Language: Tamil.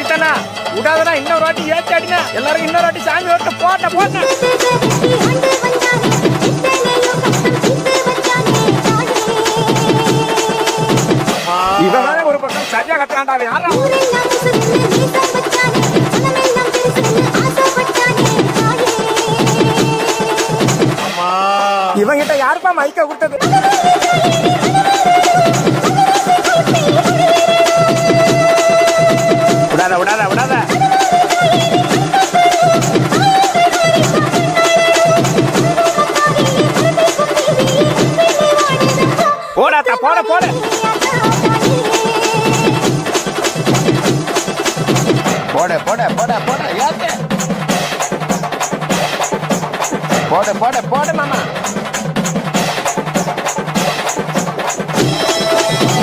விடாதடா இன்னொரு வாட்டி ஏற்றி அடினா எல்லாரும் இன்னொரு வாட்டி சாமி ஓட்ட போட்ட போட்ட இவன் ஒரு பக்கம் சரியா கத்துறான்டா யாரா இவங்கிட்ட யாருப்பா மைக்க கொடுத்தது? விடாத விடாத. போடாத்தா போட போட. போட போட போட போட. ஏத்து. போட போட போட மாமா.